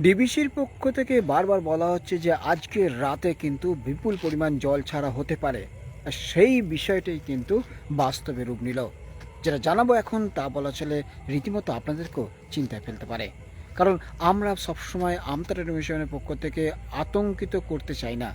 ডিবিসির পক্ষ থেকে বারবার বলা হচ্ছে যে আজকে রাতে কিন্তু বিপুল পরিমাণ জল ছাড়া হতে পারে। সেই বিষয়টাই কিন্তু বাস্তবে রূপ নিল। যেটা জানাব এখন, তা বলা চলে রীতিমতো আপনাদেরকেও চিন্তায় ফেলতে পারে। কারণ আমরা সবসময় আমতারা মিশনের পক্ষ থেকে আতঙ্কিত করতে চাই না।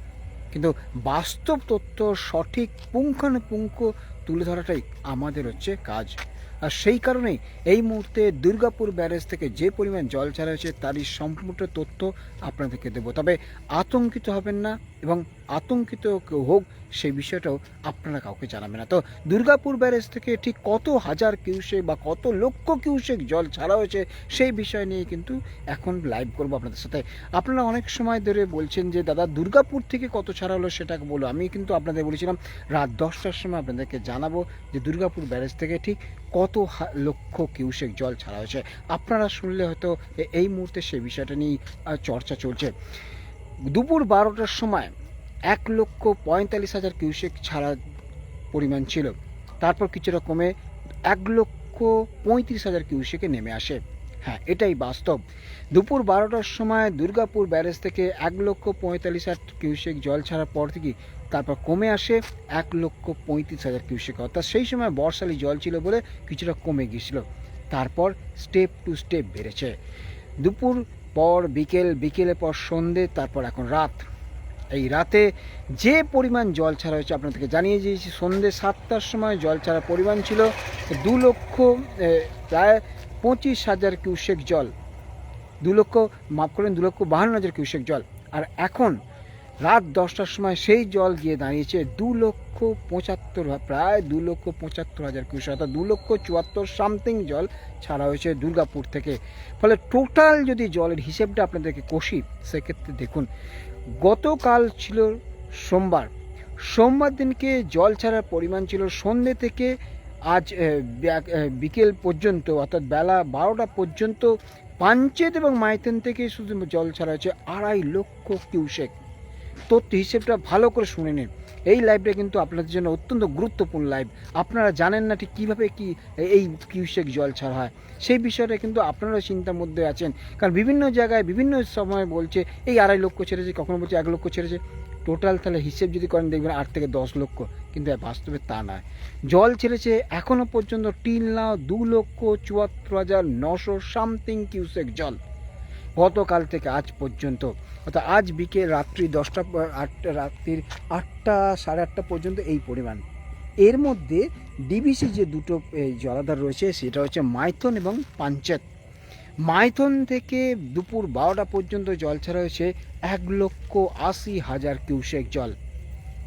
কিন্তু বাস্তব তথ্য সঠিক পুঙ্খানুপুঙ্খ তুলে ধরাটাই আমাদের হচ্ছে কাজ। আর সেই কারণেই এই মুহূর্তে দুর্গাপুর ব্যারেজ থেকে যে পরিমাণ জল ছাড়া হয়েছে, তারই সম্পূর্ণ তথ্য আপনাদেরকে দেবো। তবে আতঙ্কিত হবেন না এবং আতঙ্কিত কেউ হোক সেই বিষয়টাও আপনারা কাউকে জানাবেন না। তো দুর্গাপুর ব্যারেজ থেকে ঠিক কত হাজার কিউসেক বা কত লক্ষ কিউসেক জল ছাড়া হয়েছে সেই বিষয় নিয়ে কিন্তু এখন লাইভ করব আপনাদের সাথে। আপনারা অনেক সময় ধরে বলছেন যে দাদা দুর্গাপুর থেকে কত ছাড়া হলো সেটাকে বলো। আমি কিন্তু আপনাদের বলেছিলাম রাত দশটার সময় আপনাদেরকে জানাব যে দুর্গাপুর ব্যারেজ থেকে ঠিক কত লক্ষ কিউসেক জল ছাড়া হয়েছে। আপনারা শুনলে হয়তো এই মুহূর্তে সেই বিষয়টা নিয়ে আহ, চর্চা চলছে। দুপুর বারোটার সময় এক লক্ষ পঁয়তাল্লিশ হাজার কিউসেক ছাড়া পরিমাণ ছিল। তারপর কিছুটা কমে এক লক্ষ পঁয়ত্রিশ হাজার কিউসেকে নেমে আসে। হ্যাঁ এটাই বাস্তব। দুপুর বারোটার সময় দুর্গাপুর ব্যারেজ থেকে এক লক্ষ পঁয়তাল্লিশ হাজার কিউসেক জল ছাড়ার পর থেকে তারপর কমে আসে এক লক্ষ পঁয়ত্রিশ হাজার কিউসেক। অর্থাৎ সেই সময় বর্ষালি জল ছিল বলে কিছুটা কমে গিয়েছিল। তারপর স্টেপ টু স্টেপ বেড়েছে। দুপুর পর বিকেল বিকেলের পর সন্ধে, তারপর এখন রাত। এই রাতে যে পরিমাণ জল ছাড়া হয়েছে আপনাদেরকে জানিয়ে দিয়েছি, সন্ধে সাতটার সময় জল ছাড়ার পরিমাণ ছিল দু লক্ষ প্রায় পঁচিশ হাজার কিউসেক জল। দু লক্ষ, মাফ করেন দু লক্ষ বাহান্ন হাজার কিউসেক জল। আর এখন রাত দশটার সময় সেই জল গিয়ে দাঁড়িয়েছে দু লক্ষ পঁচাত্তর প্রায় দু লক্ষ পঁচাত্তর হাজার কিউসেক অর্থাৎ দু লক্ষ চুয়াত্তর সামথিং জল ছাড়া হয়েছে দুর্গাপুর থেকে। ফলে টোটাল যদি জলের হিসেবটা আপনাদেরকে কষি, সেক্ষেত্রে দেখুন, গতকাল ছিল সোমবার। সোমবার দিনকে জল ছাড়ার পরিমাণ ছিল সন্ধ্যে থেকে আজ বিকেল পর্যন্ত, অর্থাৎ বেলা বারোটা পর্যন্ত পাঞ্চেত এবং মাইতেন থেকে শুধু জল ছাড়া হয়েছে আড়াই লক্ষ কিউসেক তথ্য হিসেবটা ভালো করে শুনে নিন। এই লাইভটা কিন্তু আপনাদের জন্য অত্যন্ত গুরুত্বপূর্ণ লাইভ আপনারা জানেন না ঠিক কীভাবে কি এই কিউসেক জল ছাড়া হয়। সেই বিষয়টা কিন্তু আপনারা চিন্তার মধ্যে আছেন। কারণ বিভিন্ন জায়গায় বিভিন্ন সময় বলছে, এই আড়াই লক্ষ ছেড়েছে, কখনো বলছে এক লক্ষ ছেড়েছে। টোটাল তাহলে হিসেব যদি করেন, দেখবেন আট থেকে দশ লক্ষ। কিন্তু বাস্তবে তা নয়। জল ছেড়েছে এখনও পর্যন্ত টিল নাও দু লক্ষ চুয়াত্তর হাজার নশো সামথিং কিউসেক জল। গতকাল থেকে আজ পর্যন্ত। অর্থাৎ আজ বিকেল রাত্রি দশটা আটটা, রাত্রির আটটা, সাড়ে আটটা পর্যন্ত এই পরিমাণ। এর মধ্যে ডিবিসি যে দুটো জলাধার রয়েছে, সেটা হচ্ছে মাইথন এবং পাঞ্চেত। মাইথন থেকে দুপুর বারোটা পর্যন্ত জল ছাড়া হয়েছে এক লক্ষ আশি হাজার কিউসেক জল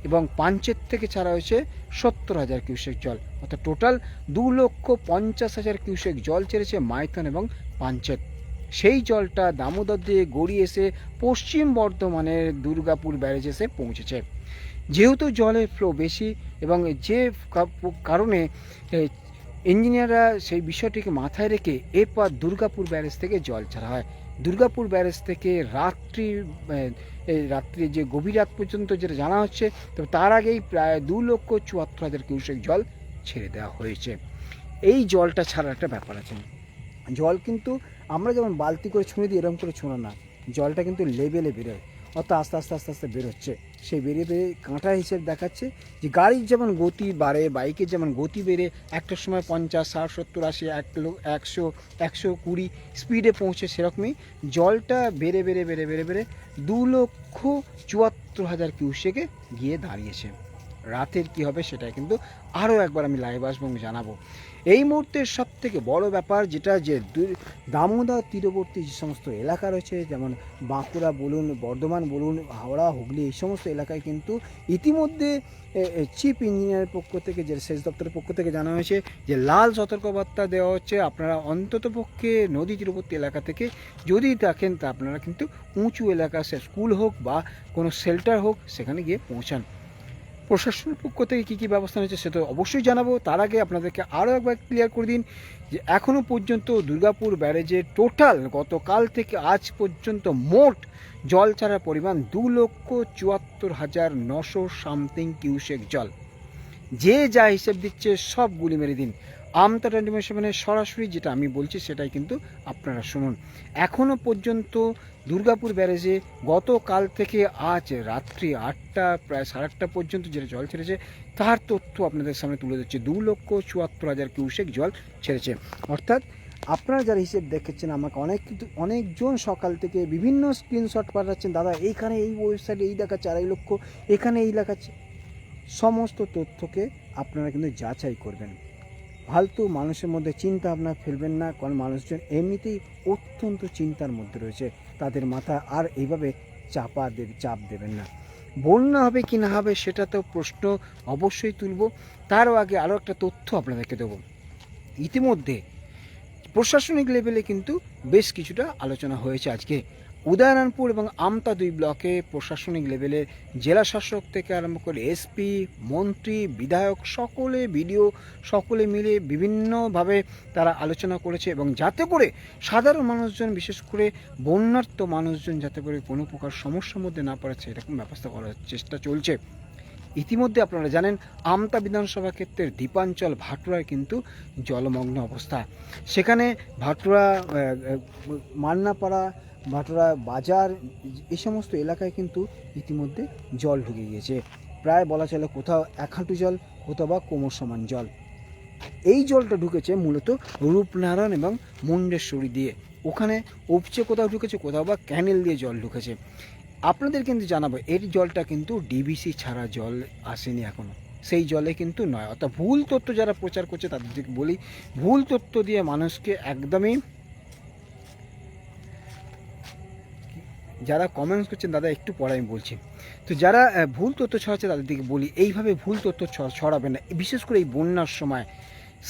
এবং পাঞ্চেত থেকে ছাড়া হয়েছে সত্তর হাজার কিউসেক জল। অর্থাৎ টোটাল দু লক্ষ পঞ্চাশ হাজার কিউসেক জল ছেড়েছে মাইথন এবং পাঞ্চেত। সেই জলটা দামোদর দিয়ে গড়িয়ে এসে পশ্চিম বর্ধমানের দুর্গাপুর ব্যারেজ এসে পৌঁছেছে। যেহেতু জলের ফ্লো বেশি এবং যে কারণে ইঞ্জিনিয়াররা সেই বিষয়টিকে মাথায় রেখে এরপর দুর্গাপুর ব্যারেজ থেকে জল ছাড়া হয়। দুর্গাপুর ব্যারেজ থেকে রাত্রি রাত্রি যে গভীর রাত পর্যন্ত যেটা জানা হচ্ছে, তো তার আগেই প্রায় দু লক্ষ চুয়াত্তর হাজার কিউসেক জল ছেড়ে দেওয়া হয়েছে। এই জলটা ছাড়ার একটা ব্যাপার আছে। জল কিন্তু আমরা যেমন বালতি করে ছুঁড়ে দিই, এরকম করে ছুঁড়ো না। জলটা কিন্তু লেভেলে বেরোয়। অর্থাৎ আস্তে আস্তে আস্তে আস্তে বেরোচ্ছে। সেই বেরিয়ে বেরিয়ে কাঁটা হিসেবে দেখাচ্ছে যে গাড়ির যেমন গতি বাড়ে, বাইকের যেমন গতি বেড়ে একটার সময় পঞ্চাশ, ষাট, সত্তর, আশি, এক একশো একশো কুড়ি স্পিডে পৌঁছে সেরকমই জলটা বেড়ে বেড়ে বেড়ে বেড়ে বেড়ে দু লক্ষ চুয়াত্তর হাজার কিউসেকে গিয়ে দাঁড়িয়েছে। রাতের কি হবে সেটা কিন্তু আরও একবার আমি লাইভ আসব এবং জানাব। এই মুহূর্তের সব থেকে বড় ব্যাপার যেটা যে দামোদর তীরবর্তী যে সমস্ত এলাকা রয়েছে, যেমন বাঁকুড়া বলুন, বর্ধমান বলুন, হাওড়া, হুগলি, এই সমস্ত এলাকায় কিন্তু ইতিমধ্যে চিফ ইঞ্জিনিয়ারের পক্ষ থেকে যে সেচ দপ্তরের পক্ষ থেকে জানা হয়েছে যে লাল সতর্কবার্তা দেওয়া হচ্ছে। আপনারা অন্ততপক্ষে নদী তীরবর্তী এলাকা থেকে যদি দেখেন তা আপনারা কিন্তু উঁচু এলাকা সে স্কুল হোক বা কোনো শেল্টার হোক সেখানে গিয়ে পৌঁছান। প্রশাসনের পক্ষ থেকে কী কী ব্যবস্থা নিয়েছে তো অবশ্যই জানাব। তার আগে আপনাদেরকে আরও একবার ক্লিয়ার করে দিন যে এখনও পর্যন্ত দুর্গাপুর ব্যারেজে টোটাল গতকাল থেকে আজ পর্যন্ত মোট জল ছাড়ার পরিমাণ দু লক্ষ চুয়াত্তর হাজার নশো সামথিং কিউসেক জল। যে যা হিসেব দিচ্ছে সব গুলি মেরে দিন। আমতা টোয়েন্টি সেভেনের সরাসরি যেটা আমি বলছি সেটাই কিন্তু আপনারা শুনুন। এখনও পর্যন্ত দুর্গাপুর ব্যারেজে গতকাল থেকে আজ রাত্রি আটটা, প্রায় সাড়ে আটটা পর্যন্ত যেটা জল ছেড়েছে, তার তথ্য আপনাদের সামনে তুলে ধরছে। দু লক্ষ চুয়াত্তর হাজার কিউসেক জল ছেড়েছে। অর্থাৎ আপনারা যারা হিসেব দেখেছেন আমাকে অনেক কিন্তু অনেকজন সকাল থেকে বিভিন্ন স্ক্রিনশট পাঠাচ্ছেন, দাদা, এইখানে এই ওয়েবসাইটে এই দেখাচ্ছে আড়াই লক্ষ, এখানে এই দেখাচ্ছে সমস্ত তথ্যকে আপনারা কিন্তু যাচাই করবেন। ফালতু মানুষের মধ্যে চিন্তা ভাবনা ফেলবেন না, কারণ মানুষজন এমনিতেই অত্যন্ত চিন্তার মধ্যে রয়েছে। তাদের মাথা আর এইভাবে চাপা দেবে চাপ দেবেন না। বন্যা হবে কি না হবে সেটা তো প্রশ্ন অবশ্যই তুলব। তারও আগে আরও একটা তথ্য আপনাদেরকে দেবো। ইতিমধ্যে প্রশাসনিক লেভেলে কিন্তু বেশ কিছুটা আলোচনা হয়েছে আজকে। উদয়নারায়ণপুর এবং আমতা দুই ব্লকে প্রশাসনিক লেভেলে জেলা শাসক থেকে আরম্ভ করে এসপি, মন্ত্রী, বিধায়ক সকলে বিডিও সকলে মিলে বিভিন্নভাবে তারা আলোচনা করেছে এবং যাতে করে সাধারণ মানুষজন, বিশেষ করে বন্যার্থ মানুষজন যাতে করে কোনো প্রকার সমস্যার মধ্যে না পড়েছে, এরকম ব্যবস্থা করার চেষ্টা চলছে। ইতিমধ্যে আপনারা জানেন, আমতা বিধানসভা ক্ষেত্রের দ্বীপাঞ্চল ভাটুরায় কিন্তু জলমগ্ন অবস্থা। সেখানে ভাটুরা মান্নাপাড়া ভাটুরা বাজার, এ সমস্ত এলাকায় কিন্তু ইতিমধ্যে জল ঢুকে গিয়েছে। প্রায় বলা চলে কোথাও এক হাঁটু জল, কোথাও বা কোমর সমান জল। এই জলটা ঢুকেছে মূলত রূপনারায়ণ এবং মুন্ডেশ্বরী দিয়ে। ওখানে উপচে কোথাও ঢুকেছে, কোথাও বা ক্যানেল দিয়ে জল ঢুকেছে। আপনাদের কিন্তু জানাব, এর জলটা কিন্তু ডিবিসি ছাড়া জল আসেনি এখনও সেই জলে কিন্তু নয়। অর্থাৎ ভুল তথ্য যারা প্রচার করছে, তাদেরকে বলি, ভুল তথ্য দিয়ে মানুষকে একদমই যারা কমেন্টস করছেন, দাদা, একটু পরে আমি বলছি। তো যারা ভুল তথ্য ছড়াচ্ছে, তাদের দিকে বলি, এইভাবে ভুল তথ্য ছড়াবে না। বিশেষ করে এই বন্যার সময়।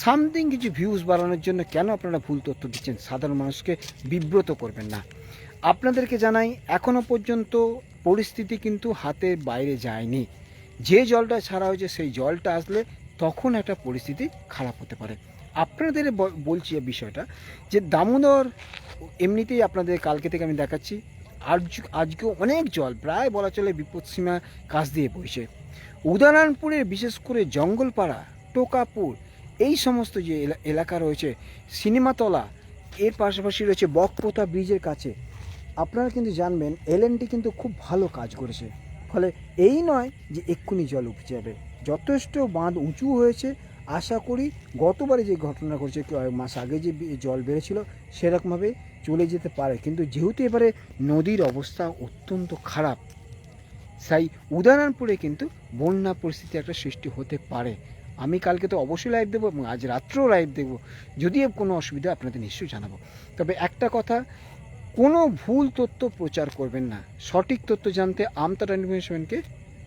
সামথিং কিছু ভিউজ বাড়ানোর জন্য কেন আপনারা ভুল তথ্য দিচ্ছেন? সাধারণ মানুষকে বিব্রত করবেন না। আপনাদেরকে জানাই, এখনও পর্যন্ত পরিস্থিতি কিন্তু হাতের বাইরে যায়নি। যে জলটা ছাড়া হয়েছে, সেই জলটা আসলে তখন একটা পরিস্থিতি খারাপ হতে পারে। আপনাদের বলছি বিষয়টা, যে দামোদর, এমনিতেই আপনাদের কালকে থেকে আমি দেখাচ্ছি আজ আজকেও অনেক জল, প্রায় বলা চলে বিপদসীমা কাছ দিয়ে বইছে। উদয়নারায়ণপুরের বিশেষ করে জঙ্গলপাড়া, টোকাপুর, এই সমস্ত যে এলা- এলাকা রয়েছে, সিনেমাতলা, এর পাশাপাশি রয়েছে বকপোতা ব্রিজের কাছে। আপনারা কিন্তু জানবেন, এলএনটি কিন্তু খুব ভালো কাজ করেছে। ফলে এই নয় যে এক্ষুনি জল উপচে যাবে। যথেষ্ট বাঁধ উঁচু হয়েছে আশা করি গতবারে যে ঘটনা ঘটেছে, কয়েক মাস আগে যে জল বেড়েছিল, সেরকমভাবে চলে যেতে পারে। কিন্তু যেহেতু এবারে নদীর অবস্থা অত্যন্ত খারাপ, তাই উদাহরণপুরে কিন্তু বন্যা পরিস্থিতি একটা সৃষ্টি হতে পারে। আমি কালকে তো অবশ্যই লাইভ দেবো এবং আজ রাত্রেও লাইভ দেবো। যদি কোনো অসুবিধা আপনাদের নিশ্চয়ই জানাব। তবে একটা কথা, কোনো ভুল তথ্য প্রচার করবেন না। সঠিক তথ্য জানতে আমতার অ্যানিমেশনকে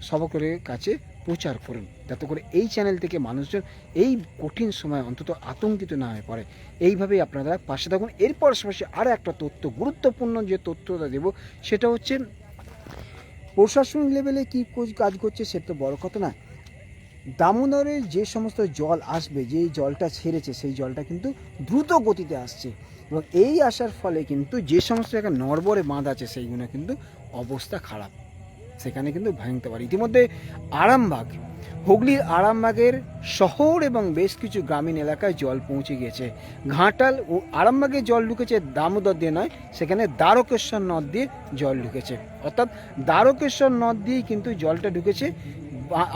সবকরের কাছে প্রচার করুন। যাতে করে এই চ্যানেল থেকে মানুষজন এই কঠিন সময় অন্তত আতঙ্কিত না হয়ে পড়ে। এইভাবেই আপনারা পাশে থাকুন। এর পাশাপাশি আরও একটা তথ্য, গুরুত্বপূর্ণ যে তথ্যটা দেব, সেটা হচ্ছে প্রশাসনিক লেভেলে কী কাজ করছে সেটা তো বড় কথা না। দামোদরের যে সমস্ত জল আসবে, যেই জলটা ছেড়েছে, সেই জলটা কিন্তু দ্রুত গতিতে আসছে। এবং এই আসার ফলে কিন্তু যে সমস্ত জায়গায় নড়বড়ে বাঁধ আছে, সেইগুলো কিন্তু অবস্থা খারাপ। সেখানে কিন্তু ভাঙতে পারে। ইতিমধ্যে আরামবাগ হুগলির আরামবাগের শহর এবং বেশ কিছু গ্রামীণ এলাকায় জল পৌঁছে গিয়েছে। ঘাটাল ও আরামবাগে জল ঢুকেছে দামোদর দিয়ে নয় সেখানে দ্বারকেশ্বর নদ দিয়ে জল ঢুকেছে। অর্থাৎ দ্বারকেশ্বর নদ দিয়েই কিন্তু জলটা ঢুকেছে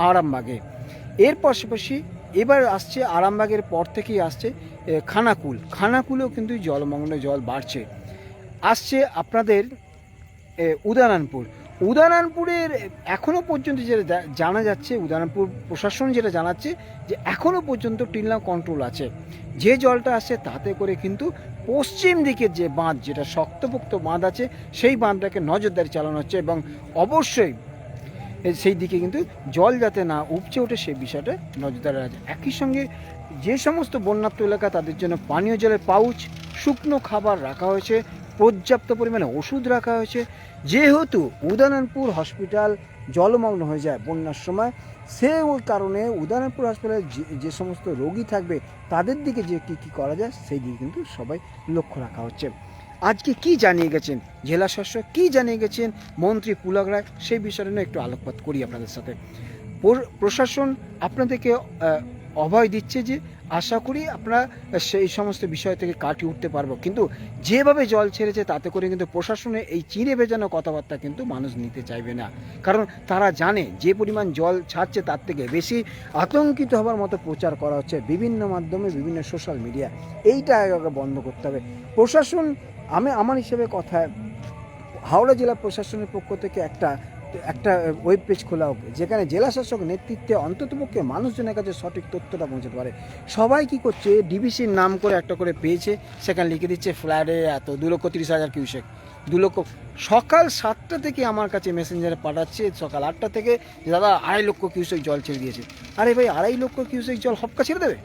আরামবাগে। এর পাশাপাশি এবার আসছে আরামবাগের পর থেকেই আসছে খানাকুল। খানাকুলেও কিন্তু জলমগ্ন জল বাড়ছে। আসছে আপনাদের এ, উদয়নারায়ণপুরের এখনও পর্যন্ত যেটা জানা যাচ্ছে উদয়নারায়ণপুর প্রশাসন যেটা জানাচ্ছে যে এখনও পর্যন্ত টিল্লা কন্ট্রোল আছে। যে জলটা আসে তাতে করে কিন্তু পশ্চিম দিকের যে বাঁধ, যেটা শক্তপোক্ত বাঁধ আছে, সেই বাঁধটাকে নজরদারি চালানো হচ্ছে এবং অবশ্যই সেই দিকে কিন্তু জল যাতে না উপচে ওঠে সেই বিষয়টা নজরদারি আছে একই সঙ্গে যে সমস্ত বন্যাত্ম এলাকা, তাদের জন্য পানীয় জলের পাউচ, শুকনো খাবার রাখা হয়েছে। পর্যাপ্ত পরিমাণে ওষুধ রাখা হয়েছে। যেহেতু উদয়নারায়ণপুর হসপিটাল জলমগ্ন হয়ে যায় বন্যার সময়, সে ওই কারণে উদয়নারায়ণপুর হাসপাতালে যে যে সমস্ত রোগী থাকবে, তাদের দিকে যে কী কী করা যায়, সেই দিকে কিন্তু সবাই লক্ষ্য রাখা হচ্ছে। আজকে কি জানিয়ে গেছেন জেলা শাসক? কি জানিয়ে গেছেন মন্ত্রী পুলক রায়? সেই বিষয়ে নিয়ে একটু আলোকপাত করি আপনাদের সাথে। প্রশাসন আপনাদেরকে অভয় দিচ্ছে যে আশা করি আমরা সেই সমস্ত বিষয় থেকে কাটিয়ে উঠতে পারব। কিন্তু যেভাবে জল ছেড়েছে তাতে করে কিন্তু প্রশাসনে এই চিনে ভেজানো কথাবার্তা কিন্তু মানুষ নিতে চাইবে না। কারণ তারা জানে যে পরিমাণ জল ছাড়ছে তার থেকে বেশি আতঙ্কিত হবার মতো প্রচার করা হচ্ছে বিভিন্ন মাধ্যমে, বিভিন্ন সোশ্যাল মিডিয়া। এইটা আগে বন্ধ করতে হবে। প্রশাসন, আমি, আমার হিসেবে কথায় হাওড়া জেলা প্রশাসনের পক্ষ থেকে একটা একটা ওয়েব পেজ খোলা হোক, যেখানে জেলা শাসক নেতৃত্বে অন্ততপক্ষে মানুষজনের কাছে সঠিক তথ্যটা পৌঁছাতে পারে। সবাই কি করছে? ডিবিসির নাম করে একটা করে পেয়েছে, সেখানে লিখে দিচ্ছে, ফ্ল্যাটে এত দু লক্ষ তিরিশ হাজার কিউসেক দু লক্ষ, সকাল সাতটা থেকে আমার কাছে মেসেঞ্জারে পাঠাচ্ছে, সকাল আটটা থেকে দাদা, আড়াই লক্ষ কিউসেক জল ছেড়ে দিয়েছে। আরে ভাই, আড়াই লক্ষ কিউসেক জল হপকা ছেড়ে দেবে?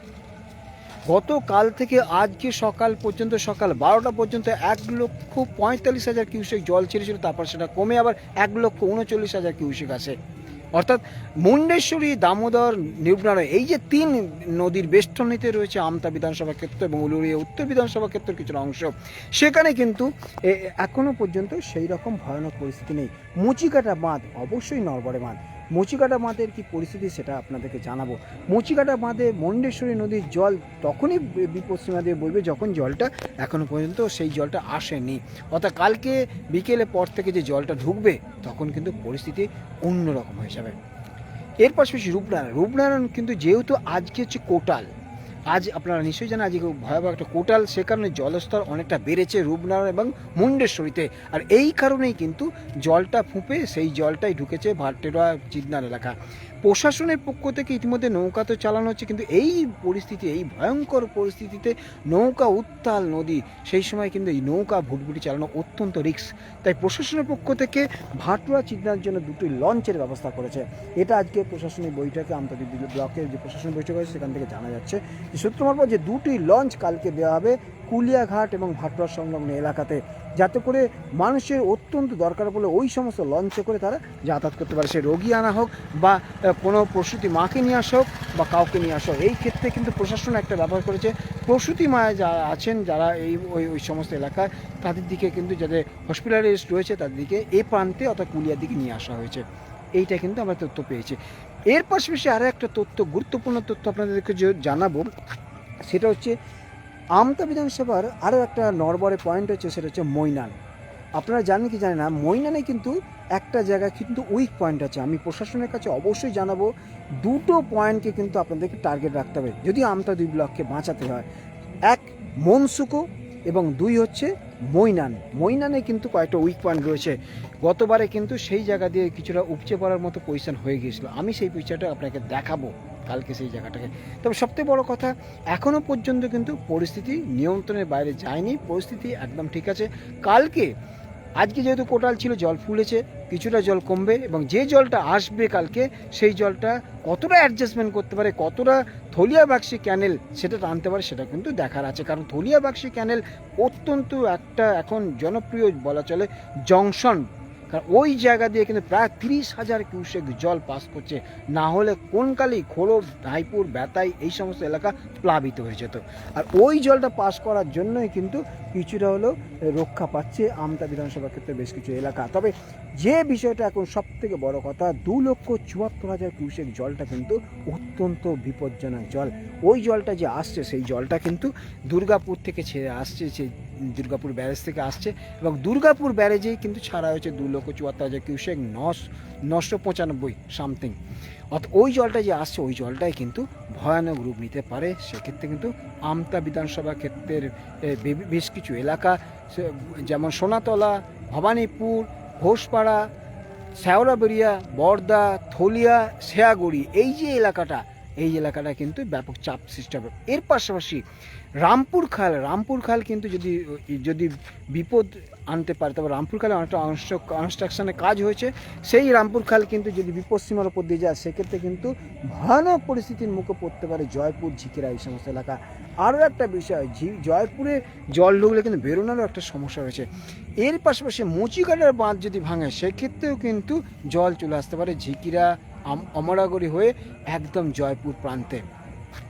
গতকাল থেকে আজকে সকাল পর্যন্ত, সকাল বারোটা পর্যন্ত এক লক্ষ পঁয়তাল্লিশ হাজার কিউসেক জল ছেড়েছিল, তারপর সেটা কমে আবার এক লক্ষ উনচল্লিশ হাজার কিউসেক আসে অর্থাৎ মুন্ডেশ্বরী, দামোদর নির্বাণয় এই যে তিন নদীর বেষ্টনীতে রয়েছে আমতা বিধানসভা ক্ষেত্র এবং উলুরিয়া উত্তর বিধানসভা ক্ষেত্রের কিছুটা অংশ, সেখানে কিন্তু এ- এখনও পর্যন্ত সেই রকম ভয়ানক পরিস্থিতি নেই। মুচিকাটা বাঁধ অবশ্যই নরবরে বাঁধ। মুচিকাটা বাঁধের কি পরিস্থিতি সেটা আপনাদেরকে জানাব। মুচিকাটা বাঁধে মন্ডেশ্বরী নদীর জল তখনই বি- বিপদসীমা দিয়ে বইবে যখন জলটা এখনও পর্যন্ত সেই জলটা আসেনি। অর্থাৎ কালকে বিকেলে পর থেকে যে জলটা ঢুকবে, তখন কিন্তু পরিস্থিতি অন্যরকম হয়ে যাবে। এর পাশাপাশি রূপনারায়ণ। রূপনারায়ণ কিন্তু যেহেতু আজকে হচ্ছে কোটাল আজ আপনারা নিশ্চয়ই জানেন, আজকে ভয়াবহ একটা কোটাল, সে কারণে জলস্তর অনেকটা বেড়েছে রূপনারায়ণ এবং মুন্ডেশ্বরীতে। আর এই কারণেই কিন্তু জলটা ফুঁপে, সেই জলটাই ঢুকেছে ভাটেরা চিদনার এলাকা। প্রশাসনের পক্ষ থেকে ইতিমধ্যে নৌকা তো চালানো হচ্ছে, কিন্তু এই পরিস্থিতি, এই ভয়ঙ্কর পরিস্থিতিতে নৌকা উত্তাল নদী, সেই সময় কিন্তু এই নৌকা ভুটভুটি চালানো অত্যন্ত রিস্ক। তাই প্রশাসনের পক্ষ থেকে ভাটুয়া চিদনার জন্য দুটি লঞ্চের ব্যবস্থা করেছে। এটা আজকে প্রশাসনিক বৈঠকে আমতাদি ব্লকের যে প্রশাসনিক বৈঠক হয়েছে, সেখান থেকে জানা যাচ্ছে। যে সূত্র মারফত যে দুটি লঞ্চ কালকে দেওয়া হবে কুলিয়াঘাট এবং ভাটুয়া সংলগ্ন এলাকাতে। যাতে করে মানুষের অত্যন্ত দরকার বলে ওই সমস্ত লঞ্চে করে তারা যাতায়াত করতে পারে। সে রোগী আনা হোক বা কোনো প্রসূতি মাকে নিয়ে আসা হোক বা কাউকে নিয়ে আসা হোক। এই ক্ষেত্রে কিন্তু প্রশাসন একটা ব্যবহার করেছে। প্রসূতি মায় যারা আছেন, যারা এই, ওই ওই সমস্ত এলাকায়, তাদের দিকে কিন্তু যাদের হসপিটালাইজড রয়েছে, তাদের দিকে এ প্রান্তে অর্থাৎ কুলিয়ার দিকে নিয়ে আসা হয়েছে। এইটা কিন্তু আমরা তথ্য পেয়েছি। এর পাশাপাশি আরও একটা তথ্য, গুরুত্বপূর্ণ তথ্য আপনাদেরকে জানাব, সেটা হচ্ছে আমতা বিধানসভার আরও একটা নরবরে পয়েন্ট হচ্ছে, সেটা হচ্ছে মৈনান। আপনারা জানেন কি জানেন না, মৈনানে কিন্তু একটা জায়গায় কিন্তু উইক পয়েন্ট আছে। আমি প্রশাসনের কাছে অবশ্যই জানাব, দুটো পয়েন্টকে কিন্তু আপনাদেরকে টার্গেট রাখতে হবে। যদি আমতা দুই ব্লককে বাঁচাতে হয়, এক মনসুকো এবং দুই হচ্ছে মৈনান। মৈনানে কিন্তু কয়েকটা উইক পয়েন্ট রয়েছে। গতবারে কিন্তু সেই জায়গা দিয়ে কিছুটা উপচে পড়ার মতো পজিশন হয়ে গিয়েছিল। আমি সেই পিকচারটা আপনাকে দেখাবো, কালকে সেই জায়গাটাকে। তবে সবথেকে বড় কথা এখনও পর্যন্ত কিন্তু পরিস্থিতি নিয়ন্ত্রণের বাইরে যায়নি। পরিস্থিতি একদম ঠিক আছে। কালকে আজকে যেহেতু কোটাল ছিল, জল ফুলেছে, কিছুটা জল কমবে এবং যে জলটা আসবে কালকে, সেই জলটা কতটা অ্যাডজাস্টমেন্ট করতে পারে, কতটা থলিয়া বাক্সি ক্যানেল সেটা টানতে পারে, সেটা কিন্তু দেখার আছে। কারণ থলিয়া বাক্সি ক্যানেল অত্যন্ত একটা এখন জনপ্রিয় বলা চলে জংশন কারণ ওই জায়গা দিয়ে কিন্তু প্রায় তিরিশ হাজার কিউসেক জল পাস করছে। না হলে কোনকালেই খোলব রায়পুর, বেতাই এই সমস্ত এলাকা প্লাবিত হয়ে যেত। আর ওই জলটা পাস করার জন্যই কিন্তু কিছুটা হলেও রক্ষা পাচ্ছে আমতা বিধানসভা ক্ষেত্রে বেশ কিছু এলাকা। তবে যে বিষয়টা এখন সব থেকে বড় কথা, দু লক্ষ চুয়াত্তর হাজার কিউসেক জলটা কিন্তু অত্যন্ত বিপজ্জনক জল। ওই জলটা যে আসছে, সেই জলটা কিন্তু দুর্গাপুর থেকে ছেড়ে আসছে সেই দুর্গাপুর ব্যারেজ থেকে আসছে এবং দুর্গাপুর ব্যারেজেই কিন্তু ছাড়া হয়েছে দু লক্ষ চুয়াত্তর হাজার কিউসেক নশ পঁচানব্বই সামথিং। অর্থাৎ ওই জলটা যে আসছে, ওই জলটাই কিন্তু ভয়ানক রূপ নিতে পারে। সেক্ষেত্রে কিন্তু আমতা বিধানসভা ক্ষেত্রের বেশ কিছু এলাকা যেমন সোনাতলা, ভবানীপুর, ঘোষপাড়া, শ্যাওড়াবেড়িয়া, বর্দা, থলিয়া শেয়াগুড়ি এই যে এলাকাটা এই এলাকাটা কিন্তু ব্যাপক চাপ সৃষ্টি হবে। এর পাশাপাশি রামপুর খাল রামপুর খাল কিন্তু যদি যদি বিপদ আনতে পারে, তবে রামপুর খালে অনেকটা কনস্ট্রাকশনের কাজ হয়েছে। সেই রামপুর খাল কিন্তু যদি বিপদসীমার উপর দিয়ে যায়, সেক্ষেত্রে কিন্তু ভয়ানক পরিস্থিতির মুখে পড়তে পারে জয়পুর, ঝিকিরা এই সমস্ত এলাকা। আরও একটা বিষয়, ঝি- জয়পুরে জল ঢুকলে কিন্তু বেরোনোরও একটা সমস্যা রয়েছে। এর পাশাপাশি মুচিকাটার বাঁধ যদি ভাঙে, সেক্ষেত্রেও কিন্তু জল চলে আসতে পারে। ঝিকিরা অমরাগড়ি হয়ে একদম জয়পুর প্রান্তে।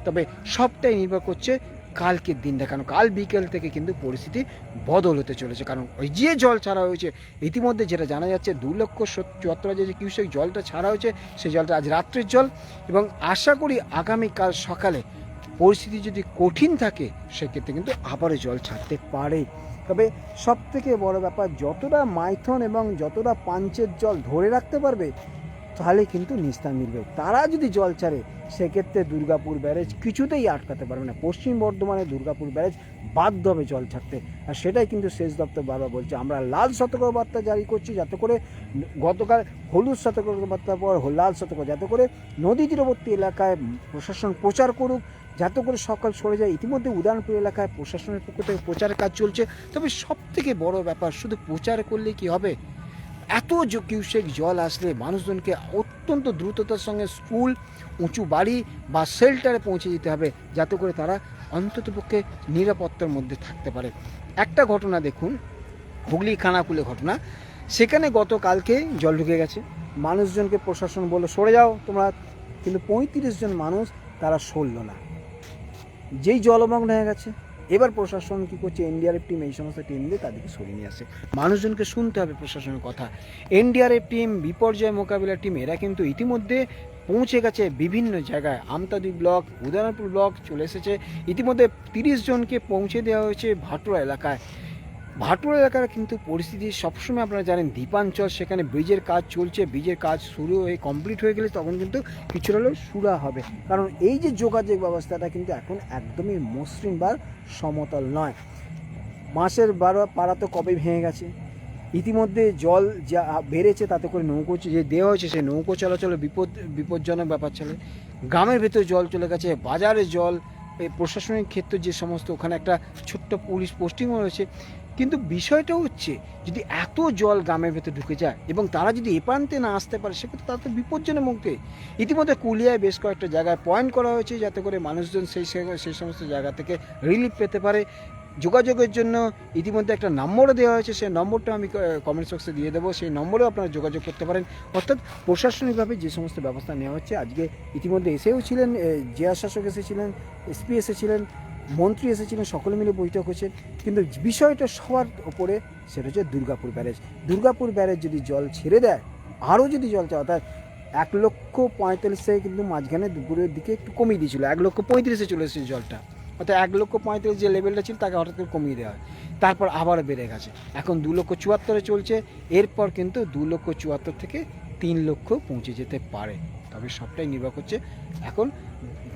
তবে সবটাই নির্ভর করছে কালকের দিনটা কারণ কাল বিকেল থেকে কিন্তু পরিস্থিতি বদল হতে চলেছে। কারণ ওই যে জল ছাড়া হয়েছে, ইতিমধ্যে যেটা জানা যাচ্ছে, দু লক্ষ চুয়াত্তর যে কিউসেক জলটা ছাড়া হয়েছে, সেই জলটা আজ রাত্রের জল। এবং আশা করি আগামীকাল সকালে পরিস্থিতি যদি কঠিন থাকে, সেক্ষেত্রে কিন্তু আবারও জল ছাড়তে পারে। তবে সব থেকে বড় ব্যাপার, যতটা মাইথন এবং যতটা পাঞ্চের জল ধরে রাখতে পারবে তাহলে কিন্তু নিস্তার মিলবে। তারা যদি জল ছাড়ে, সেক্ষেত্রে দুর্গাপুর ব্যারেজ কিছুতেই আটকাতে পারবে না। পশ্চিম বর্ধমানে দুর্গাপুর ব্যারেজ বাধ্য হবে জল ছাড়তে। আর সেটাই কিন্তু সেচ দপ্তর বারবার বলছে। আমরা লাল সতর্কবার্তা জারি করছি যাতে করে গতকাল হলুদ সতর্কবার্তার পর লাল সতর্ক, যাতে করে নদী তীরবর্তী এলাকায় প্রশাসন প্রচার করুক, যাতে করে সকাল সরে যায়। ইতিমধ্যে উদাহরণপুর এলাকায় প্রশাসনের পক্ষ থেকে প্রচারের কাজ চলছে। তবে সব থেকে বড় ব্যাপার, শুধু প্রচার করলে কি হবে? এত জ- কিউসেক জল আসলে মানুষজনকে অত্যন্ত দ্রুততার সঙ্গে স্কুল, উঁচু বাড়ি বা শেল্টারে পৌঁছে যেতে হবে যাতে করে তারা অন্ততপক্ষে নিরাপত্তার মধ্যে থাকতে পারে। একটা ঘটনা দেখুন, হুগলি খানাকুলে ঘটনা। সেখানে গতকালকে জল ঢুকে গেছে। মানুষজনকে প্রশাসন বলল, সরে যাও তোমরা। কিন্তু পঁয়ত্রিশ জন মানুষ তারা সরল না। যেই জলমগ্ন হয়ে গেছে এবার প্রশাসন কি করছে? এনডিআরএফ টিম এই সমস্ত টিম দিয়ে তাদেরকে সরিয়ে নিয়ে আসে। মানুষজনকে শুনতে হবে প্রশাসনের কথা। এনডিআরএফ টিম বিপর্যয় মোকাবিলা টিম এরা কিন্তু ইতিমধ্যে পৌঁছে গেছে বিভিন্ন জায়গায়। আমতাদি ব্লক উদয়নপুর ব্লক চলে এসেছে। ইতিমধ্যে তিরিশ জনকে পৌঁছে দেওয়া হয়েছে ভাটুরা এলাকায়। ভাটুরা এলাকার কিন্তু পরিস্থিতি, সবসময় আপনারা জানেন দ্বীপাঞ্চল সেখানে ব্রিজের কাজ চলছে, ব্রিজের কাজ শুরু হয়ে কমপ্লিট হয়ে গেলে তখন কিন্তু কিছুটা হলেও সুরা হবে। কারণ এই যে যোগাযোগ ব্যবস্থাটা কিন্তু এখন একদমই মসৃণ বা সমতল নয়। মাসের বারো পাড়া তো কবে ভেঙে গেছে? ইতিমধ্যে জল যা বেড়েছে তাতে করে নৌকো যে দেওয়া হয়েছে, সেই নৌকো চলাচলে বিপদ, বিপজ্জনক ব্যাপার চলে। গ্রামের ভেতরে জল চলে গেছে, বাজারে জল প্রশাসনিক ক্ষেত্রে যে সমস্ত, ওখানে একটা ছোট্ট পুলিশ পোস্টিংও রয়েছে। কিন্তু বিষয়টা হচ্ছে, যদি এত জল গ্রামের ভেতরে ঢুকে যায় এবং তারা যদি এ প্রান্তে না আসতে পারে, সেক্ষেত্রে তারা তো বিপজ্জনের মুখে ইতিমধ্যে কুলিয়ায় বেশ কয়েকটা জায়গায় পয়েন্ট করা হয়েছে যাতে করে মানুষজন সেই সেই সমস্ত জায়গা থেকে রিলিফ পেতে পারে। যোগাযোগের জন্য ইতিমধ্যে একটা নম্বরও দেওয়া হয়েছে, সেই নম্বরটা আমি কমেন্ট বক্সে দিয়ে দেবো। সেই নম্বরেও আপনারা যোগাযোগ করতে পারেন। অর্থাৎ প্রশাসনিকভাবে যে সমস্ত ব্যবস্থা নেওয়া হচ্ছে, আজকে ইতিমধ্যে এসেও ছিলেন জেলা শাসক এসেছিলেন, এসপি এসেছিলেন মন্ত্রী এসেছিলেন, সকলে মিলে বৈঠক হয়েছে। কিন্তু বিষয়টা সবার ওপরে সেটা হচ্ছে দুর্গাপুর ব্যারেজ। দুর্গাপুর ব্যারেজ যদি জল ছেড়ে দেয়, আরও যদি জল চায় অর্থাৎ এক লক্ষ পঁয়তাল্লিশ কিন্তু মাঝখানে দুপুরের দিকে একটু কমিয়ে দিয়েছিল। এক লক্ষ পঁয়ত্রিশে চলে এসেছে জলটা। অর্থাৎ এক লক্ষ পঁয়ত্রিশ যে লেভেলটা ছিল, তাকে হঠাৎ করে কমিয়ে দেওয়া হয়। তারপর আবার বেড়ে গেছে। এখন দু লক্ষ চুয়াত্তরে চলছে। এরপর কিন্তু দু লক্ষ চুয়াত্তর থেকে তিন লক্ষ পৌঁছে যেতে পারে। তবে সবটাই নির্ভর করছে এখন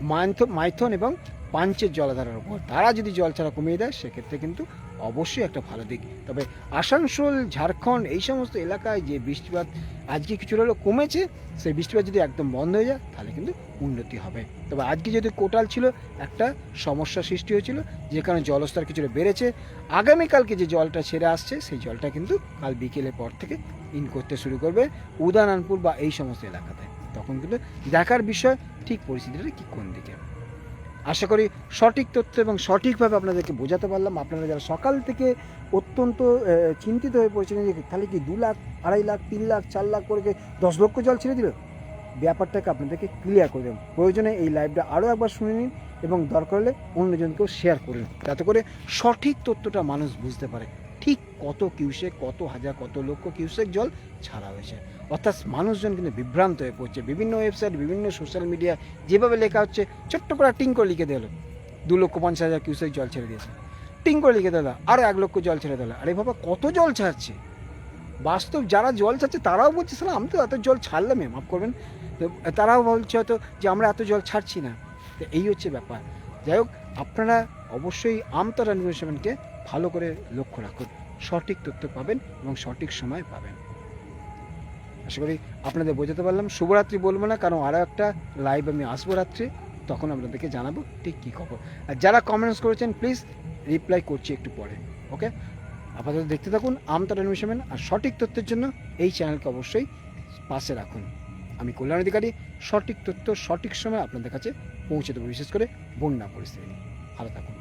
মাইথন মাইথন এবং পাঞ্চের জলাধারের উপর। তারা যদি জল ছাড়া কমিয়ে দেয়, সেক্ষেত্রে কিন্তু অবশ্যই একটা ভালো দিক। তবে আসানসোল, ঝাড়খণ্ড এই সমস্ত এলাকায় যে বৃষ্টিপাত আজকে কিছুটা হলেও কমেছে, সেই বৃষ্টিপাত যদি একদম বন্ধ হয়ে যায়, তাহলে কিন্তু উন্নতি হবে। তবে আজকে যদি কোটাল ছিল, একটা সমস্যা সৃষ্টি হয়েছিল যেখানে জলস্তর কিছুটা বেড়েছে। আগামীকালকে যে জলটা ছেড়ে আসছে, সেই জলটা কিন্তু কাল বিকেলের পর থেকে ইন করতে শুরু করবে উদানানপুর বা এই সমস্ত এলাকাতে। তখন কিন্তু দেখার বিষয়, ঠিক পরিস্থিতিটা কি কোন দিকে? আশা করি সঠিক তথ্য এবং সঠিকভাবে আপনাদেরকে বোঝাতে পারলাম। আপনারা যারা সকাল থেকে অত্যন্ত চিন্তিত হয়ে পড়েছিলেন যে তাহলে কি দু লাখ, আড়াই লাখ, তিন লাখ, চার লাখ করে দশ লক্ষ জল ছেড়ে দিল? ব্যাপারটাকে আপনাদেরকে ক্লিয়ার করে দেবেন প্রয়োজনে এই লাইভটা আরও একবার শুনে নিন এবং দরকার হলে অন্যজনকেও শেয়ার করুন যাতে করে সঠিক তথ্যটা মানুষ বুঝতে পারে। ঠিক কত কিউসেক, কত হাজার, কত লক্ষ কিউসেক জল ছাড়া হয়েছে। অর্থাৎ মানুষজন কিন্তু বিভ্রান্ত হয়ে পড়ছে। বিভিন্ন ওয়েবসাইট বিভিন্ন সোশ্যাল মিডিয়া যেভাবে লেখা হচ্ছে, ছোট্ট করে টিং করে লিখে দিল দু লক্ষ পঞ্চাশ হাজার কিউসেক জল ছেড়ে দিয়েছে। টিং করে লিখে দিল আরও এক লক্ষ জল ছেড়ে দিল। আরে বাবা, কত জল ছাড়ছে? বাস্তব যারা জল ছাড়ছে, তারাও বলছে সালা আমি তো এত জল ছাড়লাম মাফ করবেন। তো তারাও বলছে হয়তো যে, আমরা এত জল ছাড়ছি না। তো এই হচ্ছে ব্যাপার। যাই হোক, আপনারা অবশ্যই আমতারা নিউজ সেভেনকে ভালো করে লক্ষ্য রাখুন। সঠিক তথ্য পাবেন এবং সঠিক সময় পাবেন। আশা করি আপনাদের বোঝাতে পারলাম। শুভরাত্রি বলব না, কারণ আরও একটা লাইভ আমি আসব রাত্রে। তখন আপনাদেরকে জানাব ঠিক কী খবর। আর যারা কমেন্টস করেছেন প্লিজ রিপ্লাই করছি একটু পরে ওকে আপাতত দেখতে থাকুন আমতার সেভেন আর সঠিক তথ্যের জন্য এই চ্যানেলকে অবশ্যই পাশে রাখুন। আমি কল্যাণ অধিকারী, সঠিক তথ্য সঠিক সময় আপনাদের কাছে পৌঁছে দেবো, বিশেষ করে বন্যা পরিস্থিতি ভালো থাকুন।